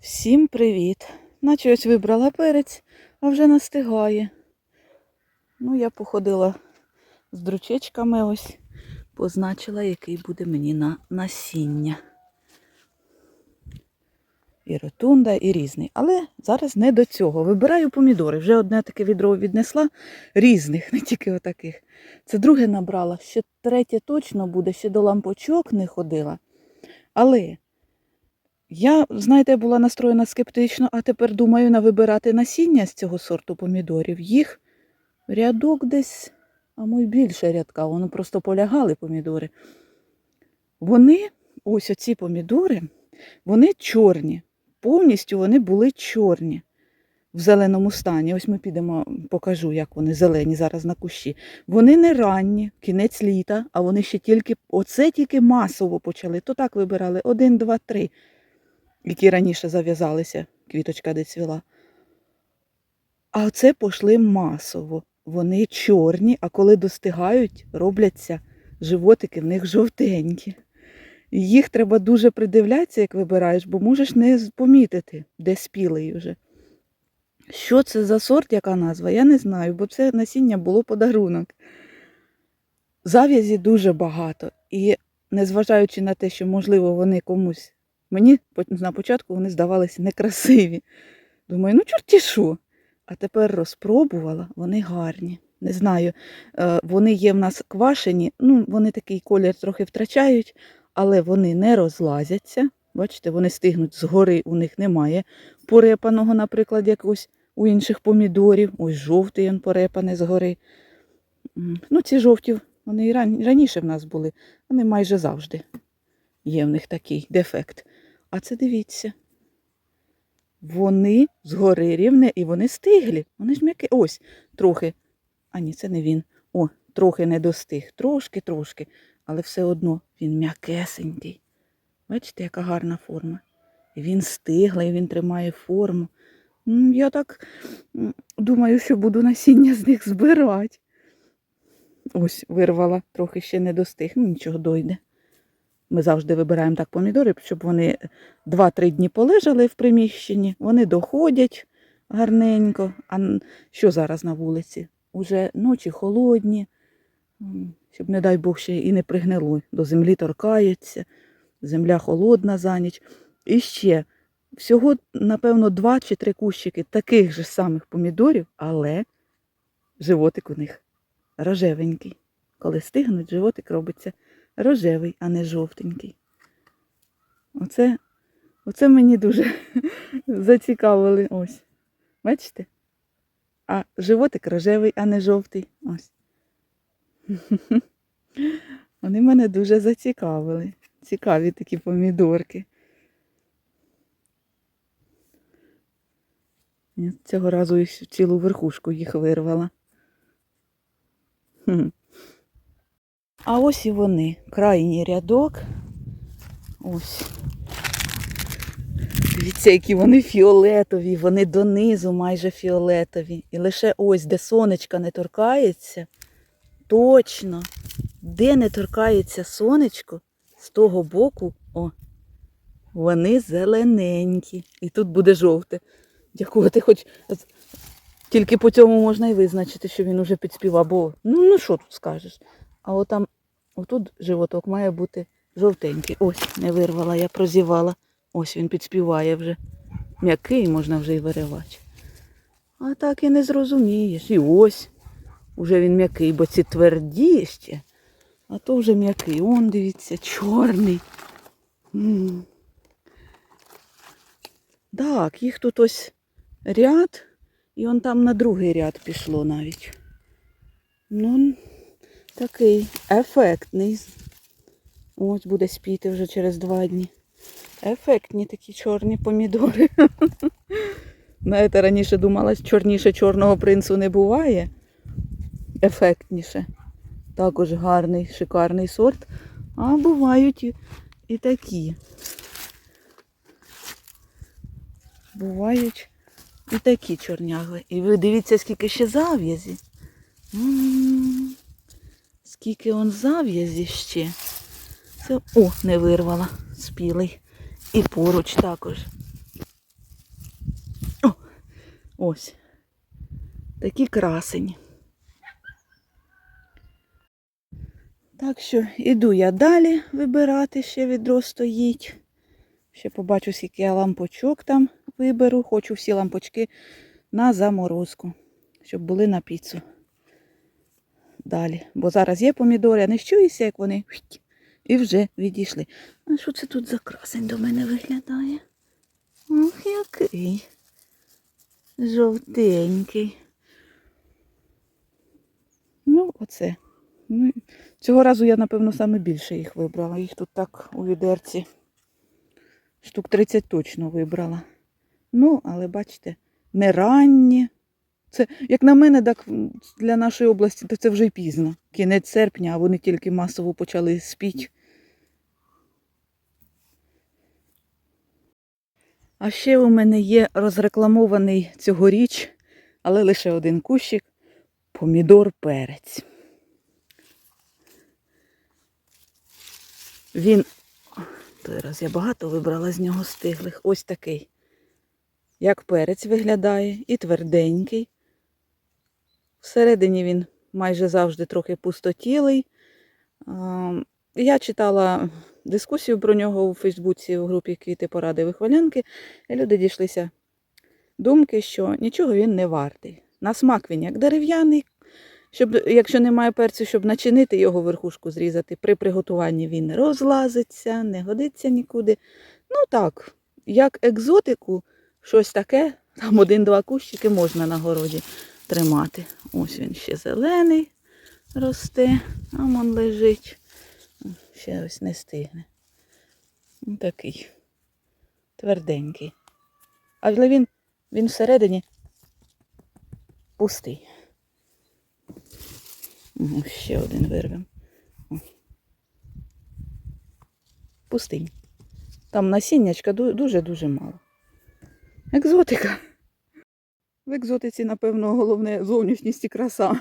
Всім привіт! Наче ось вибрала перець, а вже настигає. Ну, я походила з дручечками ось, позначила, який буде мені на насіння. І ротунда, і різний. Але зараз не до цього. Вибираю помідори. Вже одне таке відро віднесла різних, не тільки отаких. Це друге набрала. Ще третє точно буде, ще до лампочок не ходила. Але я, знаєте, була настроєна скептично, а тепер думаю на вибирати насіння з цього сорту помідорів. Їх рядок десь, а мой більше рядка, воно просто полягали помідори. Вони, ось оці помідори, вони чорні. Повністю вони були чорні в зеленому стані. Ось ми підемо, покажу, як вони зелені зараз на кущі. Вони не ранні, кінець літа, а вони ще тільки, оце тільки масово почали. То так вибирали один, два, три які раніше зав'язалися, квіточка де цвіла. А оце пошли масово. Вони чорні, а коли достигають, робляться животики в них жовтенькі. Їх треба дуже придивлятися, як вибираєш, бо можеш не помітити, де спілий вже. Що це за сорт, яка назва, я не знаю, бо це насіння було подарунок. Зав'язі дуже багато. І незважаючи на те, що, можливо, вони комусь Мені на початку вони здавалися некрасиві. Думаю, ну чорті що. А тепер розпробувала, вони гарні. Не знаю, е, вони є в нас квашені, ну, вони такий колір трохи втрачають, але вони не розлазяться. Бачите, вони стигнуть згори, у них немає порепаного, наприклад, якось у інших помідорів. Ось жовтий він порепаний згори. Ну, ці жовті, вони і раніше в нас були, вони майже завжди є в них такий дефект. А це дивіться. Вони згори рівне і вони стиглі. Вони ж м'які. Ось, трохи. А ні, це не він. О, трохи не достиг. Трошки, трошки. Але все одно він м'якесенький. Бачите, яка гарна форма. Він стиглий, він тримає форму. Я так думаю, що буду насіння з них збирати. Ось, вирвала, трохи ще не достиг. Ну, нічого дойде. Ми завжди вибираємо так помідори, щоб вони 2-3 дні полежали в приміщенні, вони доходять гарненько. А що зараз на вулиці? Уже ночі холодні, щоб, не дай Бог, ще і не пригнило. До землі торкаються, земля холодна за ніч. І ще всього, напевно, 2 чи 3 кущики таких же самих помідорів, але животик у них рожевенький. Коли стигнуть, животик робиться рожевий, а не жовтенький. Оце, оце мені дуже зацікавили. Ось. Бачите? А животик рожевий, а не жовтий. Ось. Вони мене дуже зацікавили. Цікаві такі помідорки. Я цього разу цілу верхушку їх вирвала. А ось і вони. Крайній рядок. Ось. Дивіться, які вони фіолетові, вони донизу майже фіолетові. І лише ось, де сонечка не торкається, точно, де не торкається сонечко, з того боку, о, вони зелененькі. І тут буде жовте. Дякувати, хоч тільки по цьому можна і визначити, що він уже підспівав, бо ну, ну що тут скажеш. А отам, отут животок має бути жовтенький. Ось, не вирвала, я прозівала. Ось він підспіває вже. М'який можна вже й виривати. А так і не зрозумієш. І ось. Уже він м'який, бо ці тверді ще. А то вже м'який. Он, дивіться, чорний. м Так, їх тут ось ряд, і он там на другий ряд пішло навіть. Ну, такий ефектний. Ось буде спіти вже через два дні. Ефектні такі чорні помідори. Знаєте, раніше думала, чорніше чорного принцу не буває. Ефектніше. Також гарний, шикарний сорт. А бувають і, і такі. Бувають і такі чорнягли. І ви дивіться, скільки ще зав'язі. Скільки он зав'язі ще. Це, о, не вирвала, спілий. І поруч також. Ось. Такі красені. Так що іду я далі вибирати, ще відро стоїть. Ще побачу, скільки я лампочок там виберу. Хочу всі лампочки на заморозку, щоб були на піцу. Далі. Бо зараз є помідори, а не щуюся, як вони і вже відійшли. А що це тут за красень до мене виглядає? Ох, який. Жовтенький. Ну, оце. Ну, цього разу я, напевно, саме більше їх вибрала. Їх тут так у відерці. Штук 30 точно вибрала. Ну, але бачите, не ранні. Це, як на мене, так для нашої області, то це вже пізно. Кінець серпня, а вони тільки масово почали спіти. А ще у мене є розрекламований цьогоріч, але лише один кущик помідор перець. Він, той раз я багато вибрала з нього стиглих, ось такий. Як перець виглядає, і тверденький. Всередині він майже завжди трохи пустотілий. Я читала дискусію про нього у Фейсбуці у групі Квіти поради вихвалянки, і люди дійшлися думки, що нічого він не вартий. На смак він як дерев'яний, щоб, якщо немає перцю, щоб начинити його верхушку зрізати, при приготуванні він розлазиться, не годиться нікуди. Ну так, як екзотику, щось таке, там один-два кущики можна на городі тримати. Ось він ще зелений росте, а вон лежить. Ще ось не стигне. Такий тверденький. Але він, він всередині пустий. Ще один вирвем. О. Пустий. Там насіннячка дуже-дуже мало. Екзотика. В екзотиці, напевно, головне зовнішність і краса,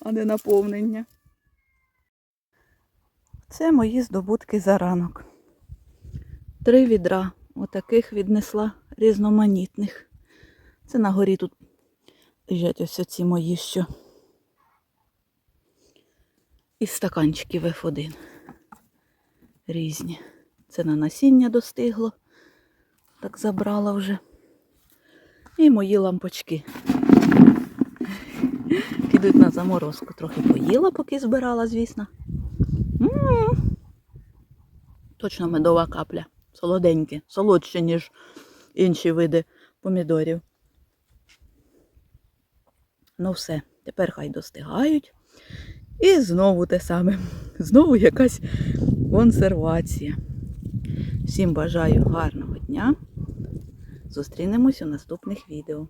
а не наповнення. Це мої здобутки за ранок. Три відра отаких віднесла різноманітних. Це на горі тут лежать ось ці мої що. І стаканчиків F1. Різні. Це на насіння достигло. Так забрала вже. І мої лампочки. Підуть на заморозку. Трохи поїла, поки збирала, звісно. М. Точно медова капля. Солоденькі, солодші, ніж інші види помідорів. Ну все, тепер хай достигають. І знову те саме. Знову якась консервація. Всім бажаю гарного дня. Зустрінемось у наступних відео.